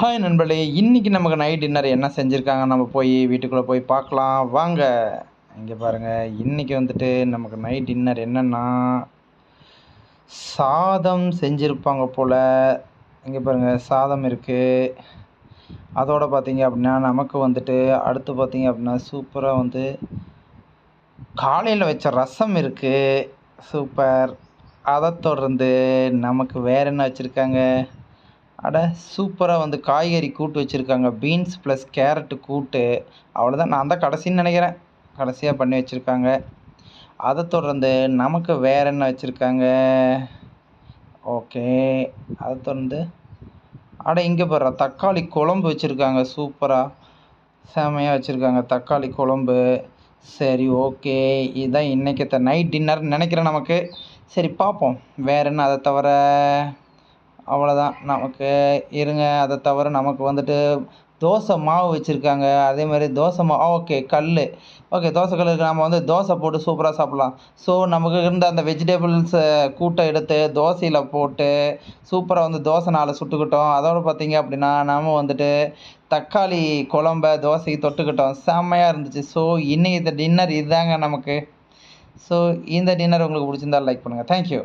Hi நண்பர்களே இன்றைக்கி நமக்கு நைட் டின்னர் என்ன செஞ்சுருக்காங்க? நம்ம போய் வீட்டுக்குள்ளே போய் பார்க்கலாம். வாங்க. இங்கே பாருங்கள் இன்றைக்கி வந்துட்டு நமக்கு நைட் டின்னர் என்னென்னா சாதம் செஞ்சுருப்பாங்க போல். இங்கே பாருங்கள் சாதம் இருக்குது அதோடு பார்த்தீங்க அப்படின்னா நமக்கு வந்துட்டு அடுத்து பார்த்தீங்க அப்படின்னா சூப்பராக வந்து காலையில் வச்ச ரசம் இருக்குது சூப்பர் அதை தொடர்ந்து நமக்கு வேறு என்ன வச்சுருக்காங்க? அட சூப்பராக வந்து காய்கறி கூட்டு வச்சுருக்காங்க. பீன்ஸ் ப்ளஸ் கேரட்டு கூட்டு. அவ்வளோதான் நான் தான் கடைசின்னு நினைக்கிறேன். கடைசியாக பண்ணி வச்சுருக்காங்க. அதை தொடர்ந்து நமக்கு வேறு என்ன வச்சுருக்காங்க? ஓகே. அதை தொடர்ந்து அட இங்கே போடுற தக்காளி குழம்பு வச்சுருக்காங்க. சூப்பராக செமையாக வச்சுருக்காங்க. தக்காளி குழம்பு. சரி ஓகே. இதுதான் இன்றைக்கி நைட் டின்னர் நினைக்கிறேன் நமக்கு. சரி பார்ப்போம் வேறு என்ன? அதை தவிர அவ்வளோதான் நமக்கு இருங்க அதை தவிர நமக்கு வந்துட்டு தோசை மாவு வச்சுருக்காங்க. அதே மாதிரி தோசை மாவு ஓகே கல் ஓகே தோசை கல் நம்ம வந்து தோசை போட்டு சூப்பராக சாப்பிட்லாம். ஸோ நமக்கு இருந்த அந்த வெஜிடபிள்ஸை கூட்டை எடுத்து தோசையில் போட்டு சூப்பராக வந்து தோசை நாலு சுட்டுக்கிட்டோம். அதோடு பார்த்திங்க அப்படின்னா நம்ம வந்துட்டு தக்காளி குழம்ப தோசைக்கு தொட்டுக்கிட்டோம். செம்மையாக இருந்துச்சு. ஸோ இன்றைக்கி இந்த டின்னர் இதுதாங்க நமக்கு. ஸோ இந்த டின்னர் உங்களுக்கு பிடிச்சிருந்தா லைக் பண்ணுங்கள் தேங்க்யூ